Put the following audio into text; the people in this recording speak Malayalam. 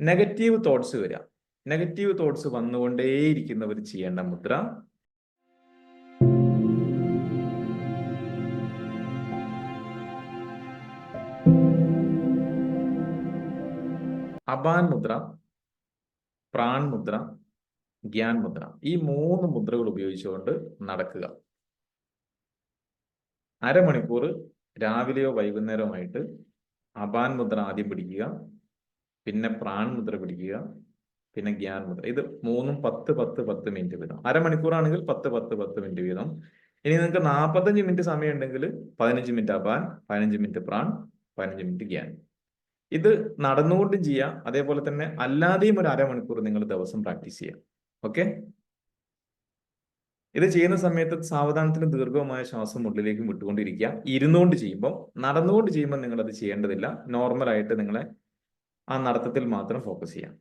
നെഗറ്റീവ് തോട്ട്സ് വരിക നെഗറ്റീവ് തോട്ട്സ് വന്നുകൊണ്ടേയിരിക്കുന്നവർ ചെയ്യേണ്ട മുദ്ര. അബാൻ മുദ്ര പ്രാൺ മുദ്ര ഗ്യാൻ മുദ്ര. ഈ മൂന്ന് മുദ്രകൾ ഉപയോഗിച്ചുകൊണ്ട് നടക്കുക. അരമണിക്കൂർ രാവിലെയോ വൈകുന്നേരമായിട്ട് അബാൻ മുദ്ര ആദ്യം പിടിക്കുക. പിന്നെ പ്രാൺ മുദ്ര പിടിക്കുക പിന്നെ ഗ്യാൻ മുദ്ര ഇത് മൂന്നും പത്ത് പത്ത് പത്ത് മിനിറ്റ് വീതം. അരമണിക്കൂറാണെങ്കിൽ പത്ത് പത്ത് പത്ത് മിനിറ്റ് വീതം. ഇനി നിങ്ങൾക്ക് നാൽപ്പത്തഞ്ച് മിനിറ്റ് സമയം ഉണ്ടെങ്കിൽ പതിനഞ്ച് മിനിറ്റ് അപാൻ പതിനഞ്ച് മിനിറ്റ് പ്രാൺ പതിനഞ്ച് മിനിറ്റ് ഗ്യാൻ. ഇത് നടന്നുകൊണ്ടും ചെയ്യാം. അതേപോലെ തന്നെ അല്ലാതെയും ഒരു അരമണിക്കൂർ നിങ്ങൾ ദിവസം പ്രാക്ടീസ് ചെയ്യാം. ഓക്കെ? ഇത് ചെയ്യുന്ന സമയത്ത് സാവധാനത്തിലും ദീർഘവുമായ ശ്വാസം ഉള്ളിലേക്ക് വിട്ടുകൊണ്ടിരിക്കുക. ഇരുന്നുകൊണ്ട് ചെയ്യുമ്പോൾ നടന്നുകൊണ്ട് ചെയ്യുമ്പോൾ നിങ്ങൾ അത് ചെയ്യേണ്ടതില്ല നോർമലായിട്ട് നിങ്ങളെ ആ നടത്തത്തിൽ മാത്രം ഫോക്കസ് ചെയ്യാം.